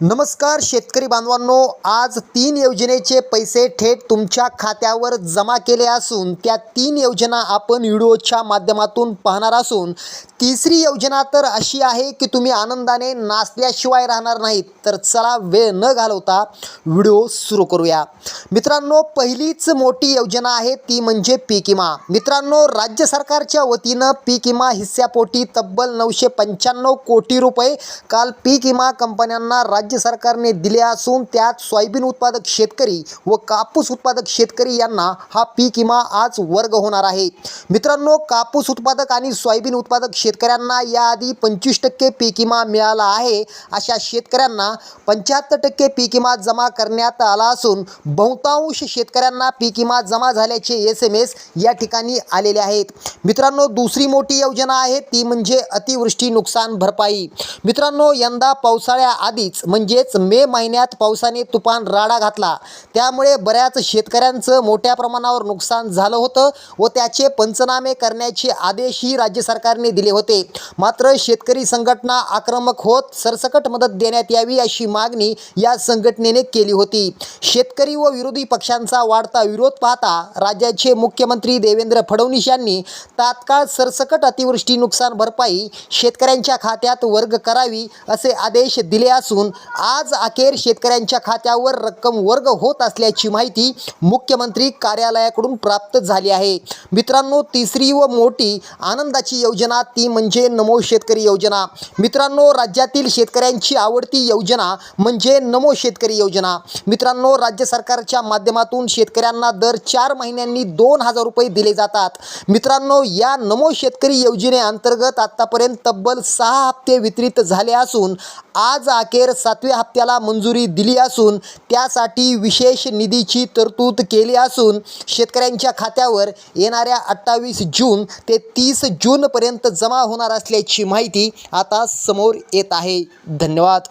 नमस्कार शेतकरी बांधवांनो आज तीन योजनेचे पैसे थेट तुमच्या खात्यावर जमा केले असून त्या तीन योजना आपण व्हिडिओच्या माध्यमातून पाहणार असून तिसरी योजना तर अशी आहे की तुम्ही आनंदाने नाचल्याशिवाय राहणार नाहीत तर चला वेळ न घालवता व्हिडिओ सुरू करूया. मित्रांनो पहिलीच मोठी योजना आहे ती म्हणजे पीक विमा. मित्रांनो राज्य सरकारच्या वतीनं पीक विमा हिस्स्यापोटी तब्बल नऊशे पंच्याण्णव कोटी रुपये काल पीक विमा कंपन्यांना राज्य राज्य सरकारने दिले असून त्यात सोयाबीन उत्पादक शेतकरी व कापूस उत्पादक शेतकरी यांना हा पीक विमा आज वर्ग होणार आहे. मित्रांनो कापूस उत्पादक आणि सोयाबीन उत्पादक शेतकऱ्यांना याआधी पंचवीस टक्के पीक विमा मिळाला आहे. अशा शेतकऱ्यांना पंच्याहत्तर टक्के पीक विमा जमा करण्यात आला असून बहुतांश शेतकऱ्यांना पीक विमा जमा झाल्याचे एस एम एस या ठिकाणी आलेले आहेत. मित्रांनो दुसरी मोठी योजना आहे ती म्हणजे अतिवृष्टी नुकसान भरपाई. मित्रांनो यंदा पावसाळ्याआधीच म्हणजेच मे महिन्यात पावसाने तुफान राडा घातला. त्यामुळे बऱ्याच शेतकऱ्यांचं मोठ्या प्रमाणावर नुकसान झालं होतं व त्याचे पंचनामे करण्याचे आदेशही राज्य सरकारने दिले होते. मात्र शेतकरी संघटना आक्रमक होत सरसकट मदत देण्यात यावी अशी मागणी या संघटनेने केली होती. शेतकरी व विरोधी पक्षांचा वाढता विरोध पाहता राज्याचे मुख्यमंत्री देवेंद्र फडणवीस यांनी तात्काळ सरसकट अतिवृष्टी नुकसान भरपाई शेतकऱ्यांच्या खात्यात वर्ग करावी असे आदेश दिले असून आज अखेर शेतकऱ्यांच्या खात्यावर रक्कम वर्ग होत असल्याची माहिती मुख्यमंत्री कार्यालयाकडून प्राप्त झाली आहे. मित्रांनो तिसरी व मोठी आनंदाची योजना ती म्हणजे नमो शेतकरी योजना. मित्रांनो राज्यातील शेतकऱ्यांची आवडती योजना म्हणजे नमो शेतकरी योजना. मित्रांनो राज्य सरकारच्या माध्यमातून शेतकऱ्यांना दर चार महिन्यांनी दोन हजार रुपये दिले जातात. मित्रांनो या नमो शेतकरी योजनेअंतर्गत आत्तापर्यंत तब्बल सहा हप्ते वितरित झाले असून आज अखेर सातव्या हप्त्याला मंजुरी दिली असून त्यासाठी विशेष निधीची तरतूद केली असून शेतकऱ्यांच्या खात्यावर येणाऱ्या अठ्ठावीस जून ते तीस जूनपर्यंत जमा होणार असल्याची माहिती आता समोर येत आहे. धन्यवाद.